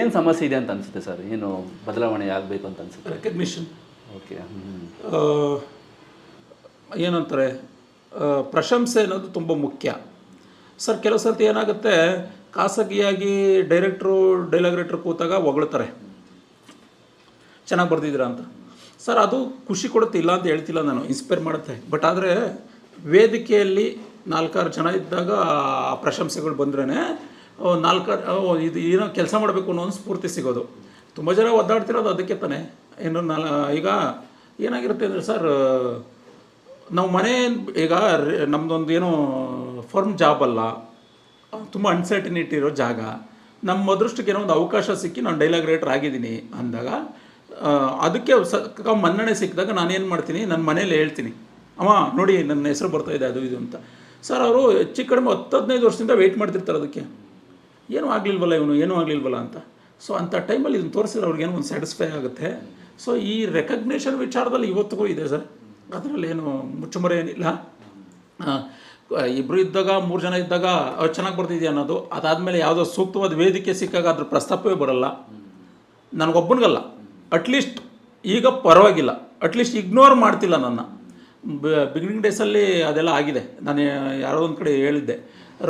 ಏನು ಸಮಸ್ಯೆ ಇದೆ ಅಂತ ಅನಿಸುತ್ತೆ ಸರ್? ಏನು ಬದಲಾವಣೆ ಆಗಬೇಕು ಅಂತ ಅನಿಸುತ್ತೆ? ರೆಕಗ್ನಿಷನ್ ಓಕೆ ಏನಂತಾರೆ ಪ್ರಶಂಸೆ ಅನ್ನೋದು ತುಂಬ ಮುಖ್ಯ. ಸರ್ ಕೆಲವು ಸರ್ತಿ ಏನಾಗುತ್ತೆ ಖಾಸಗಿಯಾಗಿ ಡೈರೆಕ್ಟ್ರು ಡೈಲಾಗ್ ರೈಟ್ರು ಕೂತಾಗ ಹೊಗಳ್ತಾರೆ. ಚೆನ್ನಾಗಿ ಬರ್ತಿದ್ದೀರಾ ಅಂತ. ಸರ್ ಅದು ಖುಷಿ ಕೊಡುತ್ತೆ ಇಲ್ಲ ಅಂತ ಹೇಳ್ತಿಲ್ಲ ನಾನು ಇನ್ಸ್ಪೈರ್ ಮಾಡುತ್ತೆ. ಬಟ್ ಆದರೆ ವೇದಿಕೆಯಲ್ಲಿ ನಾಲ್ಕಾರು ಜನ ಇದ್ದಾಗ ಆ ಪ್ರಶಂಸೆಗಳು ಬಂದ್ರೇ ನಾಲ್ಕಾರು ಓ, ಇದು ಏನೋ ಕೆಲಸ ಮಾಡಬೇಕು ಅನ್ನೋ ಒಂದು ಸ್ಫೂರ್ತಿ ಸಿಗೋದು. ತುಂಬ ಜನ ಒದ್ದಾಡ್ತಿರೋದು ಅದಕ್ಕೆ ತಾನೆ. ಏನು ನಾಲ್ ಈಗ ಏನಾಗಿರುತ್ತೆ ಅಂದರೆ ಸರ್ ನಾವು ಮನೆ ಈಗ ನಮ್ಮದೊಂದು ಏನೋ ಫರ್ಮ್ ಜಾಬ್ ಅಲ್ಲ. ತುಂಬ ಅನ್ಸರ್ಟಿನಿಟಿ ಇರೋ ಜಾಗ. ನಮ್ಮ ಅದೃಷ್ಟಕ್ಕೆ ಏನೋ ಒಂದು ಅವಕಾಶ ಸಿಕ್ಕಿ ನಾನು ಡೈಲಾಗ್ ರೈಟರ್ ಆಗಿದ್ದೀನಿ ಅಂದಾಗ ಅದಕ್ಕೆ ಸಕ್ಕ ಮನ್ನಣೆ ಸಿಕ್ಕಿದಾಗ ನಾನೇನು ಮಾಡ್ತೀನಿ? ನನ್ನ ಮನೇಲಿ ಹೇಳ್ತೀನಿ. ಅಮ್ಮ ನೋಡಿ ನನ್ನ ಹೆಸರು ಬರ್ತಾಯಿದೆ ಅದು ಇದು ಅಂತ. ಸರ್ ಅವರು ಹೆಚ್ಚು ಕಡಿಮೆ ಹತ್ತು ಹದಿನೈದು ವರ್ಷದಿಂದ ವೆಯ್ಟ್ ಮಾಡ್ತಿರ್ತಾರೆ ಅದಕ್ಕೆ. ಏನೂ ಆಗಲಿಲ್ವಲ್ಲ ಇವನು, ಏನೂ ಆಗಲಿಲ್ವಲ್ಲ ಅಂತ. ಸೊ ಅಂಥ ಟೈಮಲ್ಲಿ ಇದನ್ನು ತೋರಿಸಿದ್ರೆ ಅವ್ರಿಗೇನೋ ಒಂದು ಸ್ಯಾಟಿಸ್ಫೈ ಆಗುತ್ತೆ. ಸೊ ಈ ರೆಕಗ್ನೇಷನ್ ವಿಚಾರದಲ್ಲಿ ಇವತ್ತಿಗೂ ಇದೆ ಸರ್. ಅದರಲ್ಲಿ ಏನು ಮುಚ್ಚುಮರೆ ಏನಿಲ್ಲ. ಇಬ್ಬರು ಇದ್ದಾಗ, ಮೂರು ಜನ ಇದ್ದಾಗ ಚೆನ್ನಾಗಿ ಬರ್ತಿದ್ಯಾ ಅನ್ನೋದು. ಅದಾದಮೇಲೆ ಯಾವುದೋ ಸೂಕ್ತವಾದ ವೇದಿಕೆ ಸಿಕ್ಕಾಗ ಅದ್ರ ಪ್ರಸ್ತಾಪವೇ ಬರಲ್ಲ. ನನಗೊಬ್ಬನಿಗಲ್ಲ. ಅಟ್ಲೀಸ್ಟ್ ಈಗ ಪರವಾಗಿಲ್ಲ. ಅಟ್ಲೀಸ್ಟ್ ಇಗ್ನೋರ್ ಮಾಡ್ತಿಲ್ಲ ನನ್ನ. ಬಿಗಿನಿಂಗ್ ಡೇಸಲ್ಲಿ ಅದೆಲ್ಲ ಆಗಿದೆ. ನಾನು ಯಾರೋ ಒಂದು ಕಡೆ ಹೇಳಿದ್ದೆ.